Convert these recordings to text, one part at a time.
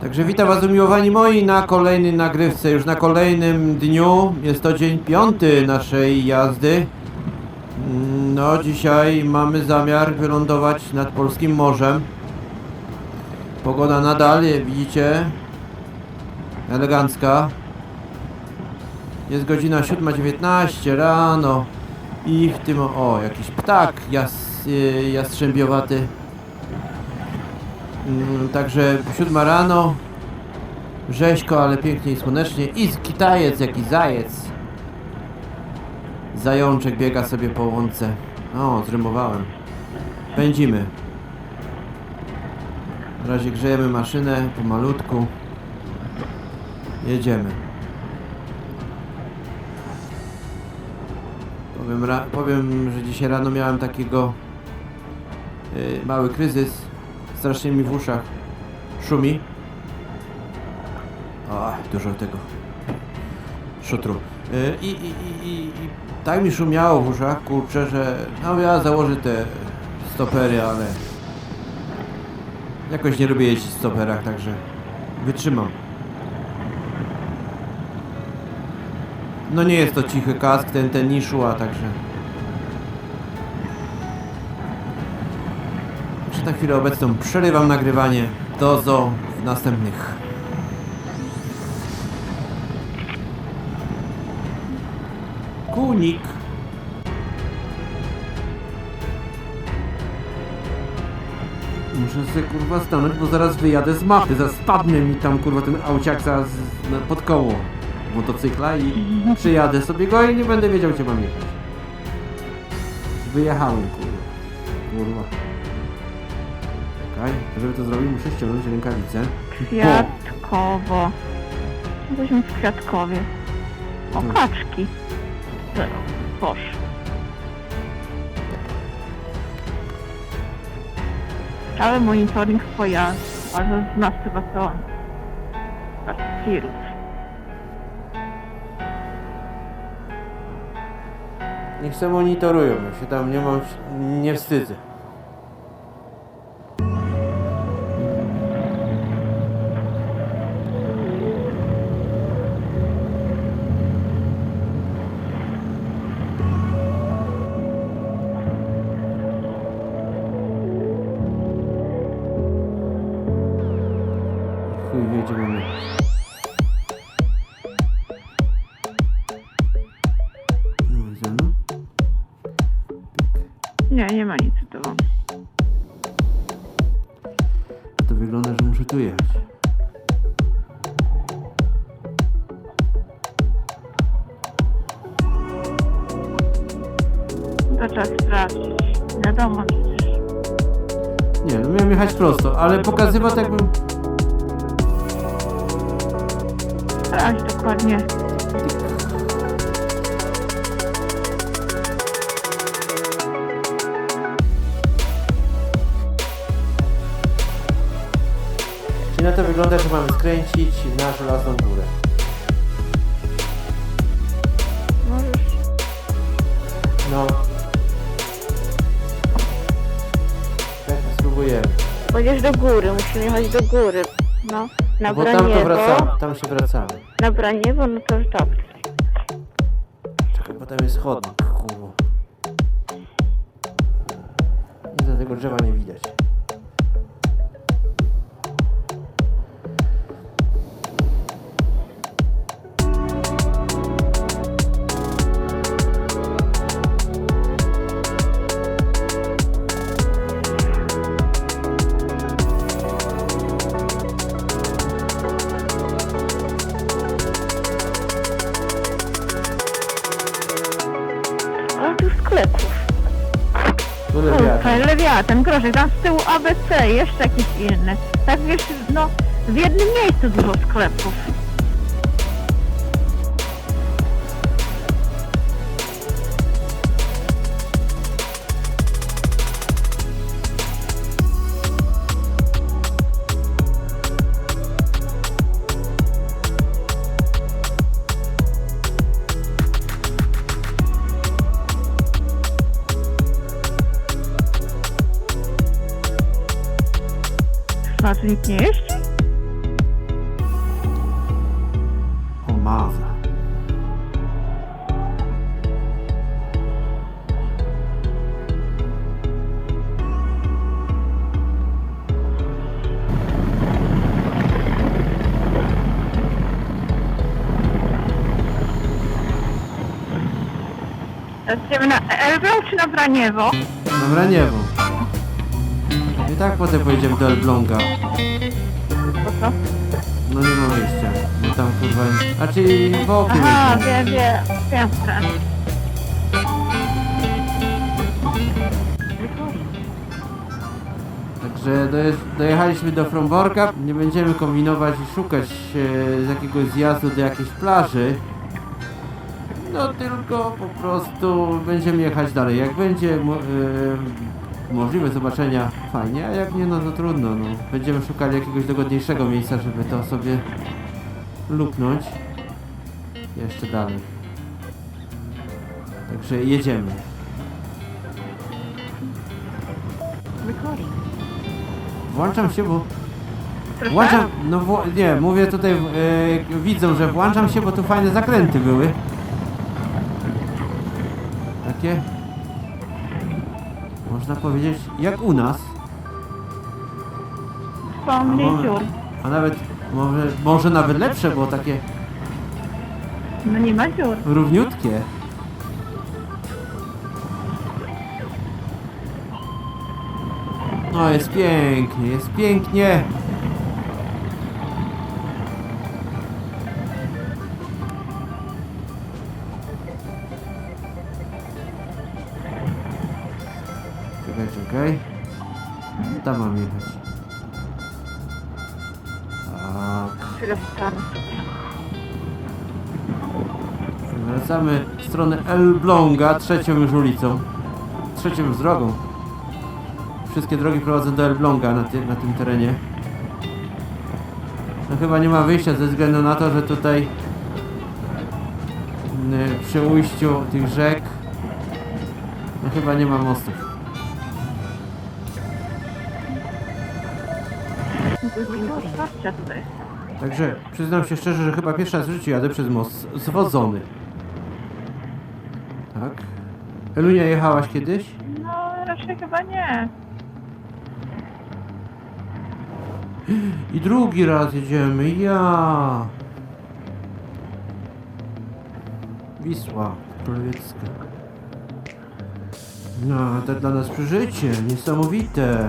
Także witam Was umiłowani moi na kolejnej nagrywce, już na kolejnym dniu. Jest to dzień piąty naszej jazdy. No, dzisiaj mamy zamiar wylądować nad Polskim Morzem. Pogoda nadal, widzicie, elegancka. Jest godzina 7.19 rano i w tym, o, jakiś ptak jas, y, jastrzębiowaty. Mm, Także siódma rano, rzeźko, ale pięknie i słonecznie i kitajec, jak i zajec. Zajączek biega sobie po łące. O, zrymowałem. Pędzimy. Na razie grzejemy maszynę pomalutku. Jedziemy. Powiem, powiem, że dzisiaj rano miałem takiego yy, mały kryzys. Strasznie mi w uszach szumi. O, dużo tego szutru. I, i, i, i, I tak mi szumiało w uszach, kurczę, że no ja założę te stopery, ale jakoś nie lubię jeździć w stoperach, także wytrzymam. No nie jest to cichy kask, ten, ten Nishua, także... na chwilę obecną przerywam nagrywanie. Do zo w następnych. Kunik. Muszę sobie kurwa stanąć, bo zaraz wyjadę z mapy. Zaraz spadnie mi tam kurwa ten auciak pod koło motocykla i przyjadę sobie go i nie będę wiedział gdzie mam jechać. Wyjechałem kurwa. Kurwa. Czekaj, żeby to zrobić muszę ściągnąć rękawice. Kwiatkowo. Jesteśmy w Kwiatkowie. O, Hmm. kaczki. Zero. Boż. Cały monitoring pojazdu. Bardzo znawcy batonu. Firów. Niech se monitorują, ja się tam nie mam, nie wstydzę. To trzeba sprawdzić. Wiadomo, przecież. Nie, no miałem jechać prosto, ale pokazywać jakbym... Sprawdź dokładnie. Czyli na to wygląda, że mamy skręcić na żelazną górę. Będziesz do góry, musimy jechać do góry. No, na Bo tam to Braniewo. wracamy, tam się wracamy. Na Braniewo, no to tak. Czekaj, bo tam jest chodnik, kurwa. I za tego drzewa nie widać. Lewiatan. lewiatan, groszek, tam z tyłu ABC, jeszcze jakieś inne. Tak wiesz, no, w jednym miejscu dużo sklepów. Znaczy nikt nie jeździ? O maza. Jedziemy na Elbląg czy na Braniewo? Dobra, nie wiem. I tak potem pojedziemy do Elbląga. Co? No nie ma wyjścia. Bo tam kurwa... Znaczy bokiem Aha, jedziemy. wie, wie, wiem, ten. Także dojeż- dojechaliśmy do Fromborka. Nie będziemy kombinować i szukać e, z jakiegoś zjazdu do jakiejś plaży. No tylko po prostu będziemy jechać dalej. Jak będzie e, możliwe zobaczenia, fajnie, a jak nie, no to trudno. No. Będziemy szukali jakiegoś dogodniejszego miejsca, żeby to sobie luknąć. Jeszcze dalej. Także jedziemy. Włączam się, bo... Włączam, no wło- nie, mówię tutaj, e, widzą, że włączam się, bo tu fajne zakręty były. Takie, można powiedzieć, jak u nas. Dziur. A nawet, może, może nawet lepsze, bo takie No nie ma dziur. równiutkie. No jest pięknie, jest pięknie. Czekaj, czekaj. Tam mam jechać. Tak. Wracamy w stronę Elbląga, trzecią już ulicą. Trzecią już drogą. Wszystkie drogi prowadzą do Elbląga na, na tym terenie. No chyba nie ma wyjścia ze względu na to, że tutaj y, przy ujściu tych rzek no chyba nie ma mostów. Także przyznam się szczerze, że chyba pierwszy raz w życiu jadę przez most zwodzony. Tak. Elunia jechałaś kiedyś? No raczej chyba nie. I drugi raz jedziemy, ja. Wisła Królewiecka. No, to dla nas przeżycie, niesamowite.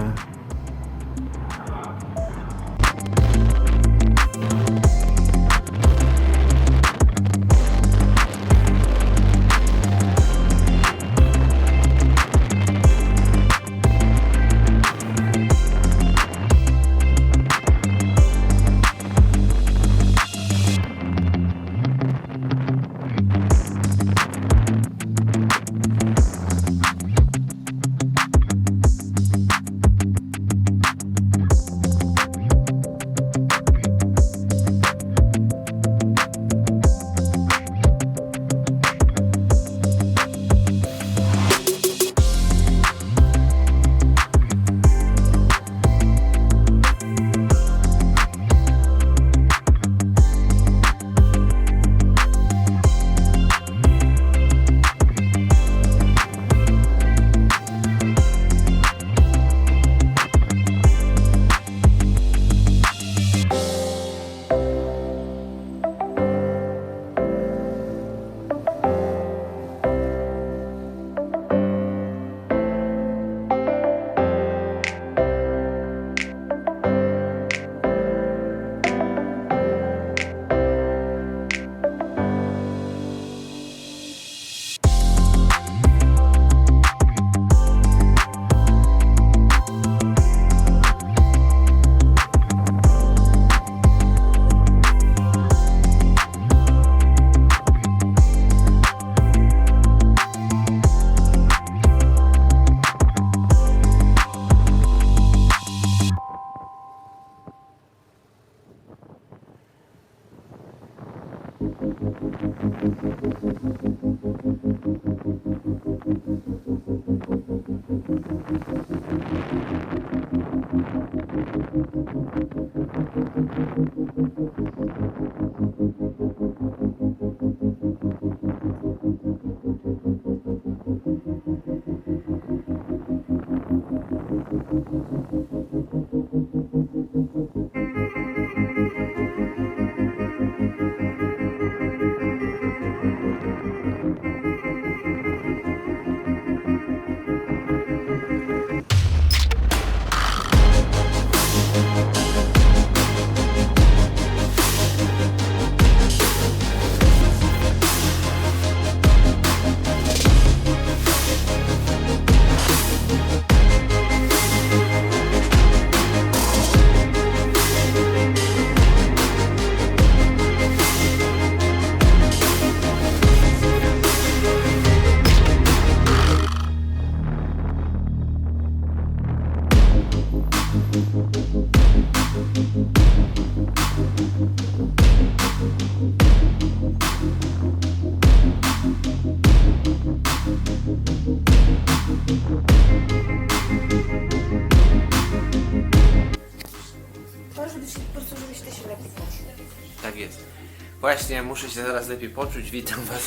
Właśnie, muszę się zaraz lepiej poczuć. Witam Was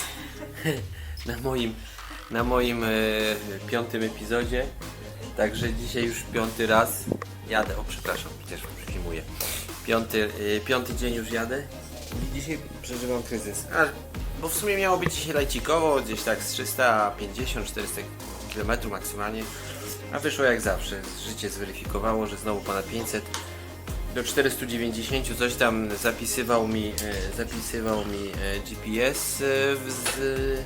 na moim, na moim e, piątym epizodzie. Także dzisiaj już piąty raz jadę. O, przepraszam, przecież przyjmuję. Piąty, e, piąty dzień już jadę i dzisiaj przeżywam kryzys. A, bo w sumie miało być dzisiaj lajcikowo, gdzieś tak z 350-400 km maksymalnie. A wyszło jak zawsze. Życie zweryfikowało, że znowu ponad 500 do 490 coś tam zapisywał mi, e, zapisywał mi e, GPS e, z,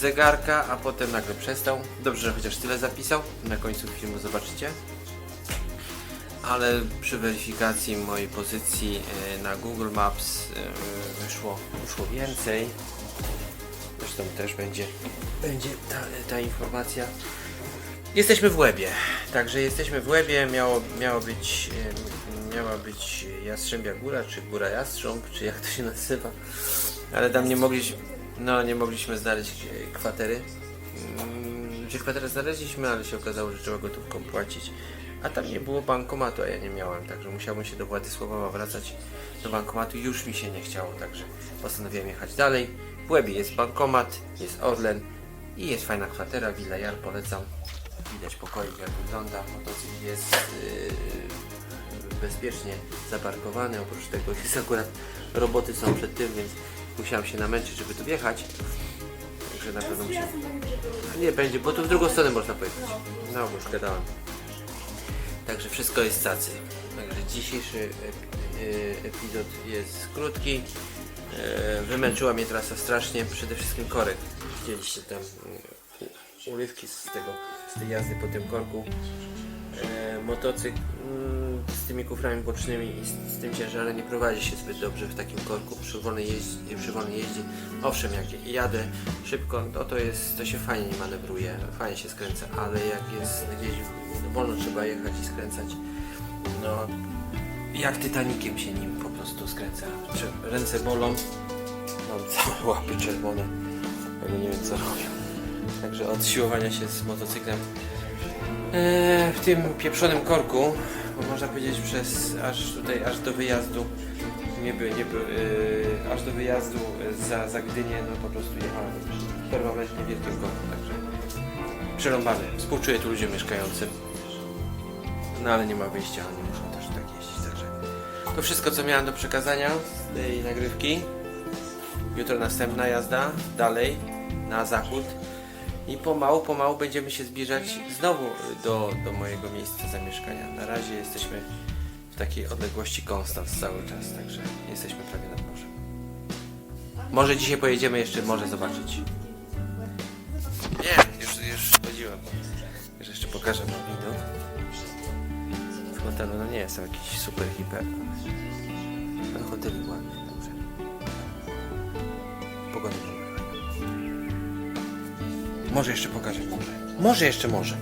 zegarka, a potem nagle przestał. Dobrze, że chociaż tyle zapisał. Na końcu filmu zobaczycie. Ale przy weryfikacji mojej pozycji na Google Maps wyszło, wyszło więcej. Zresztą też będzie, będzie ta, ta informacja. Jesteśmy w Łebie, także jesteśmy w Łebie, miało, miało być, miała być Jastrzębia Góra, czy Góra Jastrząb, czy jak to się nazywa, ale tam nie mogliśmy, no nie mogliśmy znaleźć kwatery. Mm, Gdzie kwaterę znaleźliśmy, ale się okazało, że trzeba gotówką płacić, a tam nie było bankomatu, a ja nie miałem, także musiałbym się do Władysławowa wracać do bankomatu, już mi się nie chciało, także postanowiłem jechać dalej. W Łebie jest bankomat, jest Orlen i jest fajna kwatera, Villa Jar, polecam. Widać pokoik jak wygląda. Motocykl jest yy, bezpiecznie zaparkowany. Oprócz tego jest akurat roboty są przed tym, więc musiałem się namęczyć, żeby tu wjechać. Także na pewno muszę... Nie będzie, bo tu w drugą stronę można pojechać. No, już gadałem. Także wszystko jest cacy. Także dzisiejszy ep- yy, epizod jest krótki. Yy, Wymęczyła mnie trasa strasznie, przede wszystkim korek. Widzieliście tam urywki z tego, z tej jazdy po tym korku. E, motocykl mm, z tymi kuframi bocznymi i z, z tym ciężarem nie prowadzi się zbyt dobrze w takim korku przy wolnej jeździe. Przy wolnej jeździe. Owszem, jak jadę szybko, to, to, jest, to się fajnie manewruje, fajnie się skręca, ale jak jest gdzieś wolno trzeba jechać i skręcać, no jak Titanikiem się nim po prostu skręca. Ręce bolą, mam całe łapy czerwone, ale nie wiem co robią. Także od siłowania się z motocyklem e, w tym pieprzonym korku, bo można powiedzieć przez aż tutaj, aż do wyjazdu nie by, nie by, e, aż do wyjazdu za, za Gdynię, no po prostu jechałem permanentnie w wielkim korku, także przerąbany. Współczuję tu ludziom mieszkającym, no ale nie ma wyjścia, oni muszą też tak jeździć, także to wszystko co miałem do przekazania z tej nagrywki. Jutro następna jazda, dalej, na zachód. I pomału, pomału będziemy się zbliżać znowu do, do mojego miejsca zamieszkania. Na razie jesteśmy w takiej odległości Konstans cały czas, także jesteśmy prawie nad morzem. Może dzisiaj pojedziemy jeszcze, może zobaczyć. Nie, już, już chodziłem. Że jeszcze pokażę wam widok. Z hotelu, no nie jest to jakiś super hiper. Ale hotelik ładny, dobrze. Pogoda. Może jeszcze pokażę górę. Może jeszcze może.